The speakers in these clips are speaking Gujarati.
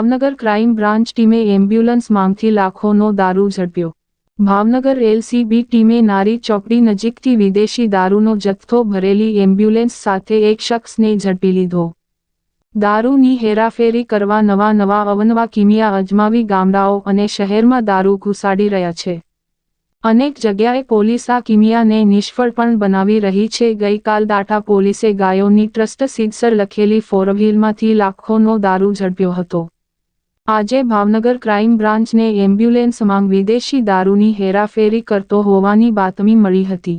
ભાવનગર ક્રાઇમ બ્રાન્ચ ટીમે એમ્બ્યુલન્સ માંગથી લાખોનો દારૂ ઝડપ્યો. ભાવનગર એલસીબી ટીમે નારી ચોકડી નજીકથી વિદેશી દારૂનો જથ્થો ભરેલી એમ્બ્યુલન્સ સાથે એક શખ્સને ઝડપી લીધો. દારૂની હેરાફેરી કરવા નવા નવા અવનવા કિમિયા અજમાવી ગામડાઓ અને શહેરમાં દારૂ ઘુસાડી રહ્યા છે. અનેક જગ્યાએ પોલીસ આ કિમિયાને નિષ્ફળ પણ બનાવી રહી છે. ગઈકાલ દાટા પોલીસે ગાયોની ટ્રસ્ટ સીડસર લખેલી ફોરવ્હીલમાંથી લાખોનો દારૂ ઝડપ્યો હતો. આજે ભાવનગર ક્રાઇમ બ્રાન્ચને એમ્બ્યુલન્સમાં વિદેશી દારૂની હેરાફેરી કરતો હોવાની બાતમી મળી હતી.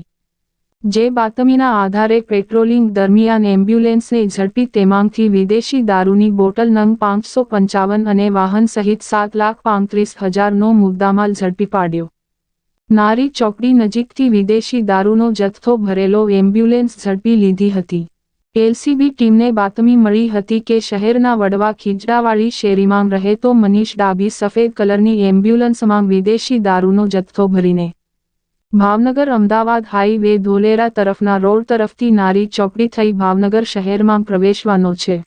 જે બાતમીના આધારે પેટ્રોલિંગ દરમિયાન એમ્બ્યુલન્સને ઝડપી તેમાંથી વિદેશી દારૂની બોટલ નંગ પાંચસો પંચાવન અને વાહન સહિત સાત લાખ પાંત્રીસ હજારનો મુદ્દામાલ ઝડપી પાડ્યો. નારી ચોકડી નજીકથી વિદેશી દારૂનો જથ્થો ભરેલો એમ્બ્યુલન્સ ઝડપી લીધી હતી. એલસીબી ટીમને બાતમી મળી હતી કે શહેરના વડવા ખીજડાવાળી શેરીમાં રહેતો મનીષ ડાબી સફેદ કલરની એમ્બ્યુલન્સમાં વિદેશી દારૂનો જથ્થો ભરીને ભાવનગર અમદાવાદ હાઈવે ધોલેરા તરફના રોડ તરફથી નારી ચોકડી થઈ ભાવનગર શહેરમાં પ્રવેશવાનો છે.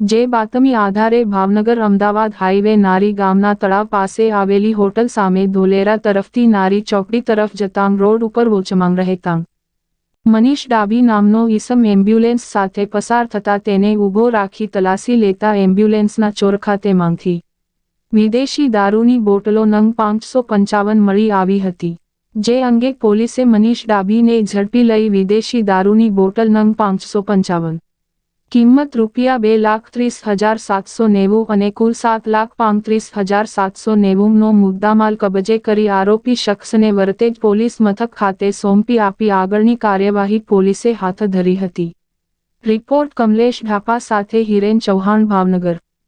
જે બાતમી આધારે ભાવનગર અમદાવાદ હાઈવે નારી ગામના તળાવ પાસે આવેલી હોટલ સામે ધોલેરા તરફથી નારી ચોકડી તરફ જતાં રોડ ઉપર વોચમાંગ રહેતાં મનીષ ડાબી નામનો ઈસમ એમ્બ્યુલન્સ સાથે પસાર થતા તેને ઊભો રાખી તલાસી લેતા એમ્બ્યુલન્સના ચોરખાતે માંગથી વિદેશી દારૂની બોટલો નંગ પાંચસો પંચાવન મળી આવી હતી. જે અંગે પોલીસે મનીષ ડાબીને ઝડપી લઈ વિદેશી દારૂની બોટલ નંગ પાંચસો પંચાવન કિંમત રૂપિયા બે લાખ ત્રીસ હજાર સાતસો નેવું અને કુલ સાત લાખ પાંત્રીસ હજાર સાતસો નેવુંનો મુદ્દામાલ કબજે કરી આરોપી શખ્સને વરતેજ પોલીસ મથક ખાતે સોંપી આપી આગળની કાર્યવાહી પોલીસે હાથ ધરી હતી. રિપોર્ટ કમલેશ ઢાપા સાથે હિરેન ચૌહાણ, ભાવનગર.